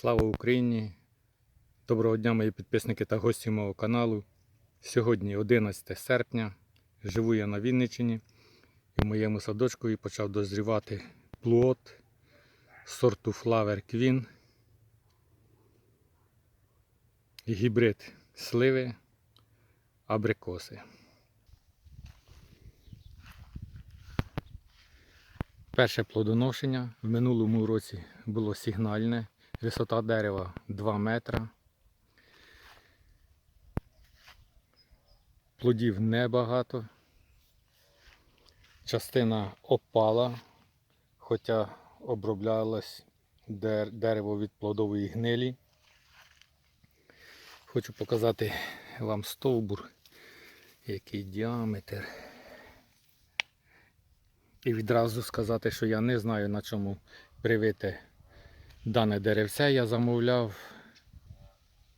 Слава Україні! Доброго дня, мої підписники та гості мого каналу. Сьогодні 11 серпня. Живу я на Вінниччині і в моєму садочку почав дозрівати плод сорту Flower Queen. Гібрид сливи абрикоси. Перше плодоношення в минулому році було сигнальне. Висота дерева 2 метра. Плодів небагато. Частина опала, хоча оброблялось дерево від плодової гнилі. Хочу показати вам стовбур, який діаметр. І відразу сказати, що я не знаю на чому привити дане деревце я замовляв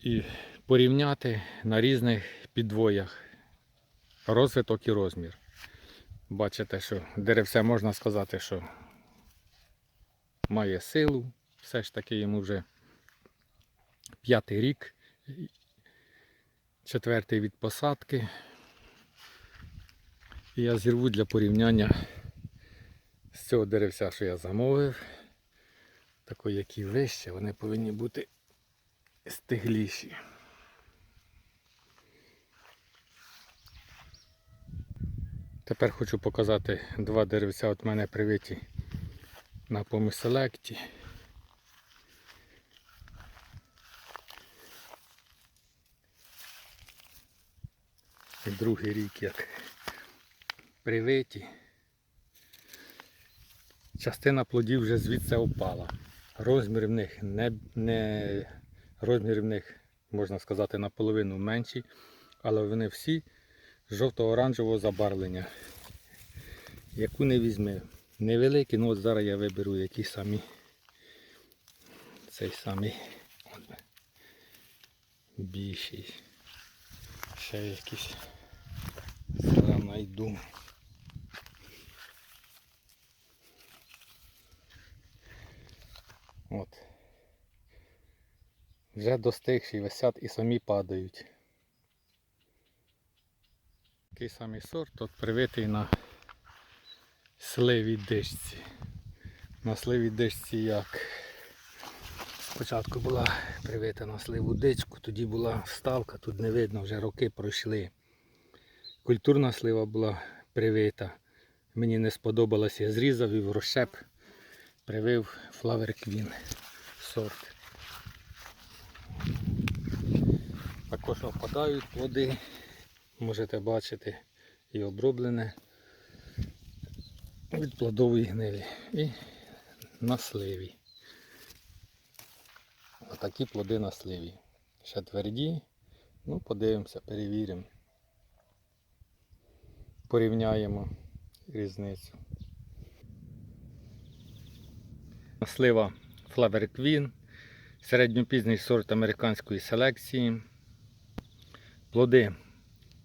і порівняти на різних підвоях розвиток і розмір. Бачите, що деревце можна сказати, що має силу, все ж таки йому вже п'ятий рік, четвертий від посадки. І я зірву для порівняння з цього деревця, що я замовив. Тако, які вище, вони повинні бути стигліші. Тепер хочу показати два деревця от мене привиті на помиселекті. Другий рік як привиті. Частина плодів вже звідси опала. Розмір в них не, не розмір в них, можна сказати, наполовину менший, але вони всі жовто-оранжевого забарвлення. Яку не візьми. Невеликі, ну от зараз я виберу які самі. Цей самий більший. Ще якісь зараз знайду. От. Вже достигші висять і самі падають. Такий самий сорт от привитий на сливій дишці. На сливій дишці як спочатку була привита на сливу дичку, тоді була вставка, тут не видно, вже роки пройшли. Культурна слива була привита. Мені не сподобалося, я зрізав і в розщеп привив Queen сорт. Також опадають плоди, можете бачити і оброблене від плодової гнилі і на сливі. Отакі плоди на сливі. Ще тверді, ну подивимося, перевіримо. Порівняємо різницю. Слива Flower Queen, середньопізній сорт американської селекції. Плоди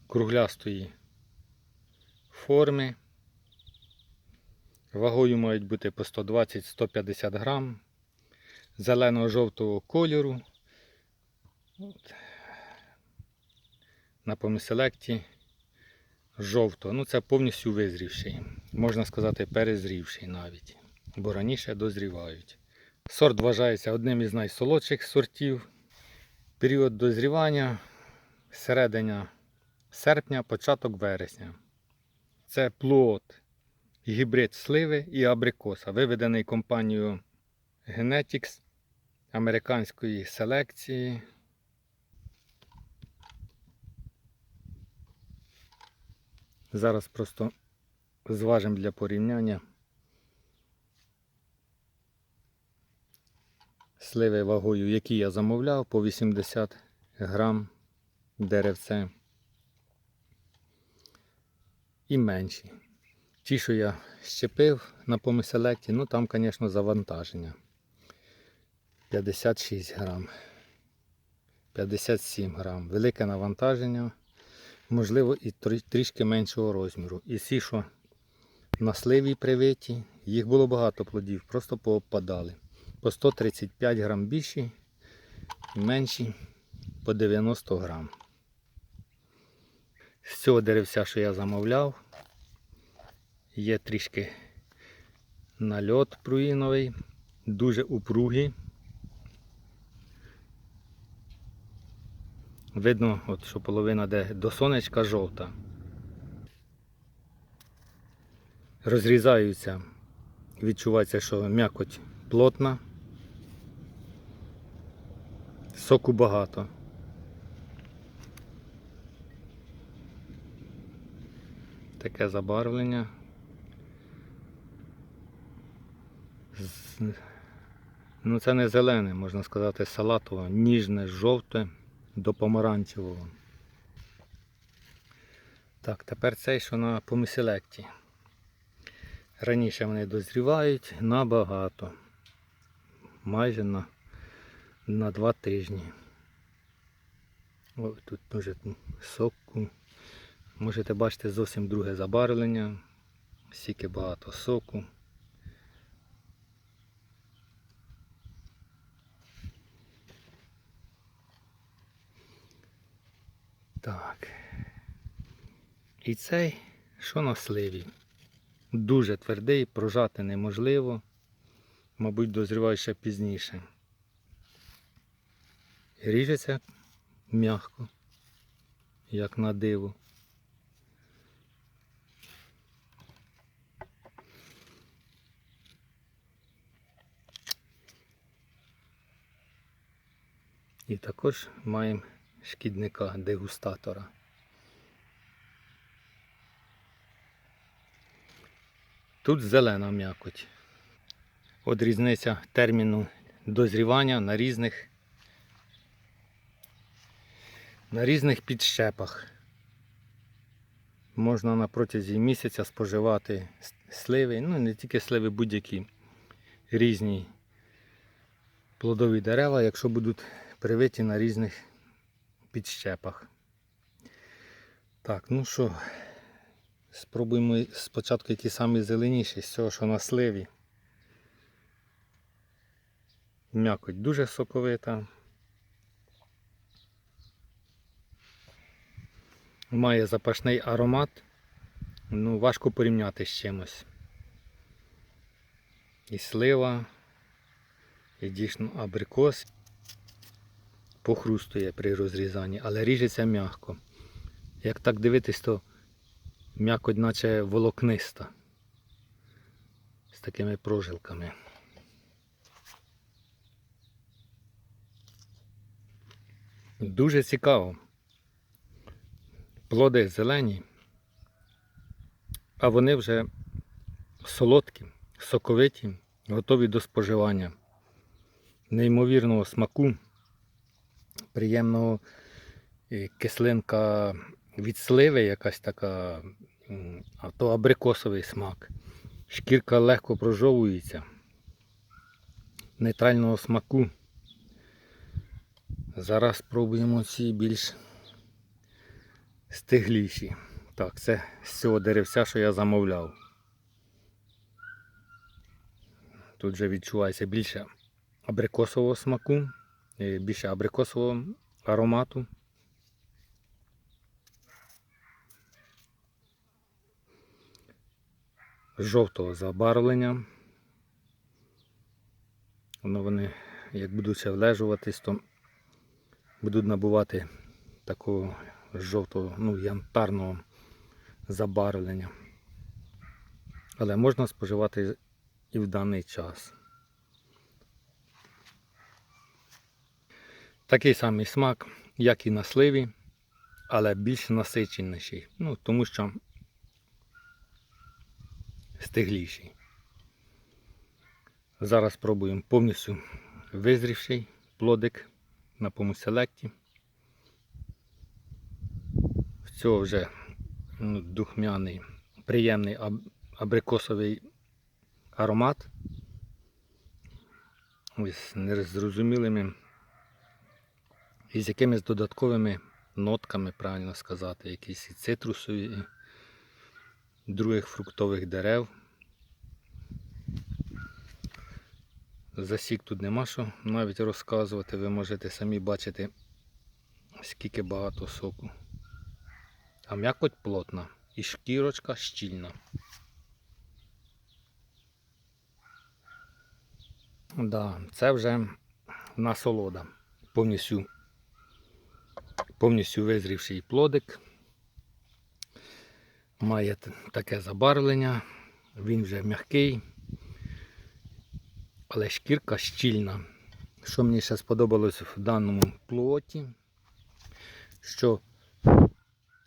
круглястої форми. Вагою мають бути по 120-150 грам. Зелено-жовтого кольору. От. На поміселекті жовтого. Ну це повністю визрівший. Можна сказати, перезрівший навіть бо раніше дозрівають. Сорт вважається одним із найсолодших сортів. Період дозрівання середина серпня, початок вересня. Це плод, гібрид сливи і абрикоса, виведений компанією Genetics американської селекції. Зараз просто зважимо для порівняння. сливи вагою, які я замовляв, по 80 грам деревце. І менші. Ті, що я щепив на помиселекті, ну там, звісно, завантаження. 56 грам. 57 грам. Велике навантаження, можливо, і трішки меншого розміру. І ці, що на сливі привиті, їх було багато плодів, просто поопадали по 135 грам більші, менші по 90 грам. З цього деревця, що я замовляв, є трішки нальот пруїновий, дуже упругий. Видно, от, що половина де до сонечка жовта. Розрізаються, відчувається, що м'якоть плотна. Соку багато. Таке забарвлення. Ну це не зелене, можна сказати, салатове, ніжне, жовте до помаранчевого. Так, тепер цей, що на помиселекті. Раніше вони дозрівають набагато. Майже на, на два тижні. Ось тут дуже соку. Можете бачити зовсім друге забарвлення. Стільки багато соку. Так. І цей, що на сливі. Дуже твердий, прожати неможливо. Мабуть, дозріває ще пізніше. Ріжеться м'яко, як на диво. І також маємо шкідника дегустатора. Тут зелена м'якоть. От різниця терміну дозрівання на різних на різних підщепах. Можна на протязі місяця споживати сливи, ну не тільки сливи, будь-які різні плодові дерева, якщо будуть привиті на різних підщепах. Так, ну що, спробуємо спочатку які самі зеленіші з цього, що на сливі. М'якоть дуже соковита. Має запашний аромат. Ну, важко порівняти з чимось. І слива, і дійсно абрикос похрустує при розрізанні, але ріжеться м'яко. Як так дивитись, то м'якоть наче волокниста. З такими прожилками. Дуже цікаво. Плоди зелені, а вони вже солодкі, соковиті, готові до споживання. Неймовірного смаку, приємного е, кислинка від сливи, якась така, а то абрикосовий смак. Шкірка легко прожовується, нейтрального смаку. Зараз спробуємо ці більш стигліші. Так, це з цього деревця, що я замовляв. Тут вже відчувається більше абрикосового смаку, більше абрикосового аромату. Жовтого забарвлення. Воно вони, як будуть ще влежуватись, то будуть набувати такого жовтого, ну, янтарного забарвлення. Але можна споживати і в даний час. Такий самий смак, як і на сливі, але більш насиченіший. Ну, тому що стигліший. Зараз спробуємо повністю визрівший плодик на помуселекті. В цього вже ну, духмяний, приємний аб- абрикосовий аромат. Ось з незрозумілими і з якимись додатковими нотками, правильно сказати, якісь і цитрусові, і других фруктових дерев. засік тут нема що навіть розказувати. Ви можете самі бачити, скільки багато соку. А м'якоть плотна і шкірочка щільна. Да, це вже насолода. Повністю, повністю визрівший плодик. Має таке забарвлення. Він вже м'який, але шкірка щільна. Що мені ще сподобалось в даному плоті, що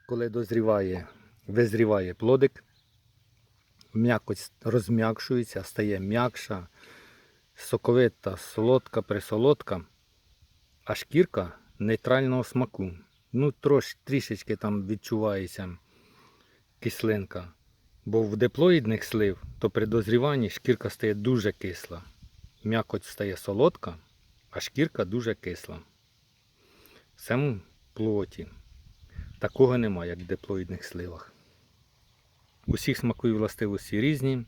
коли дозріває, визріває плодик, м'якоть розм'якшується, стає м'якша, соковита, солодка, присолодка, а шкірка нейтрального смаку. Ну, трош, трішечки там відчувається кислинка. Бо в диплоїдних слив, то при дозріванні шкірка стає дуже кисла. М'якоть стає солодка, а шкірка дуже кисла. В цьому плоті такого немає, як в диплоїдних сливах. Усіх смакові властивості різні.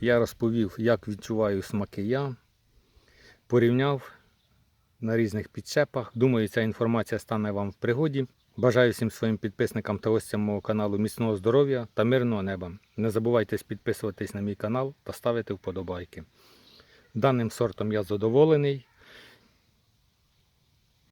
Я розповів, як відчуваю смаки я. Порівняв на різних підчепах. Думаю, ця інформація стане вам в пригоді. Бажаю всім своїм підписникам та гостям мого каналу міцного здоров'я та мирного неба. Не забувайте підписуватись на мій канал та ставити вподобайки. Даним сортом я задоволений.